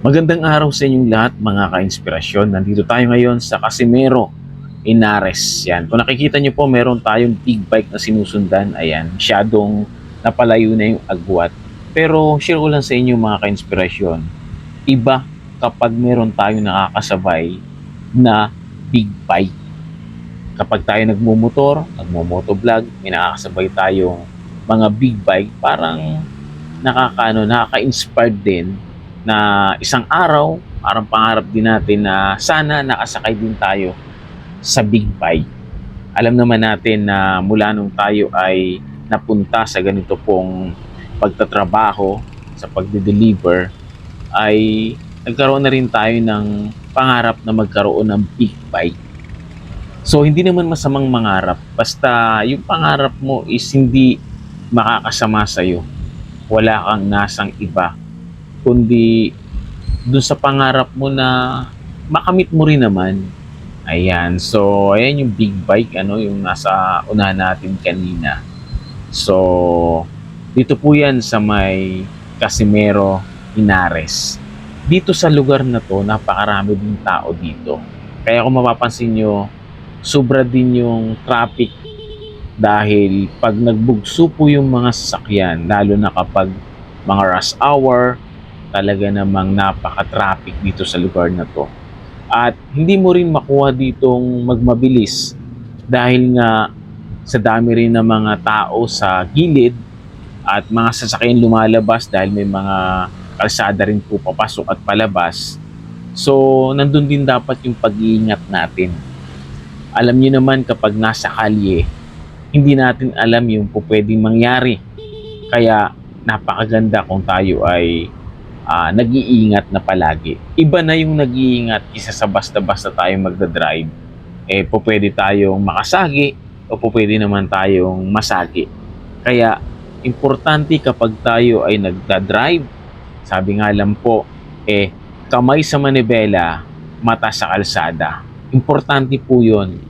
Magandang araw sa inyong lahat mga ka-inspirasyon. Nandito tayo ngayon sa Casimero, Inares. Yan. Kung nakikita niyo po, meron tayong big bike na sinusundan. Ayan, masyadong napalayo na yung agwat. Pero share ko lang sa inyo mga ka-inspirasyon. Iba kapag meron tayong nakakasabay na big bike. Kapag tayo nagmumotor, nagmumotovlog, may nakakasabay tayong mga big bike, parang nakakaano, nakaka-inspire din na isang araw, parang pangarap din natin na sana nakasakay din tayo sa big bike. Alam naman natin na mula nung tayo ay napunta sa ganito pong pagtatrabaho, sa pagde-deliver, ay nagkaroon na rin tayo ng pangarap na magkaroon ng big bike. So, hindi naman masamang mangarap. Basta yung pangarap mo is hindi makakasama sa'yo. Wala kang nasang iba kundi dun sa pangarap mo na makamit mo rin naman. Ayan. So, ayan yung big bike, ano, yung nasa una natin kanina. So, dito po yan sa may Casimero, Inares. Dito sa lugar na to, napakarami din tao dito. Kaya kung mapapansin nyo, sobra din yung traffic dahil pag nagbugso po yung mga sasakyan, lalo na kapag mga rush hour, talaga namang napaka-traffic dito sa lugar na to. At hindi mo rin makuha ditong magmabilis dahil nga sa dami rin ng mga tao sa gilid at mga sasakyan lumalabas dahil may mga kalsada rin po papasok at palabas. So, nandun din dapat yung pag-iingat natin. Alam niyo naman kapag nasa kalye, hindi natin alam yung po pwedeng mangyari. Kaya napakaganda kung tayo ay ah, nag-iingat na palagi. Iba na yung nag-iingat isa sa basta-basta tayo magdadrive. Eh, po pwede tayong makasagi o po pwede naman tayong masagi. Kaya, importante kapag tayo ay nagdadrive, sabi nga lang po, eh, kamay sa manibela, mata sa kalsada. Importante po yun.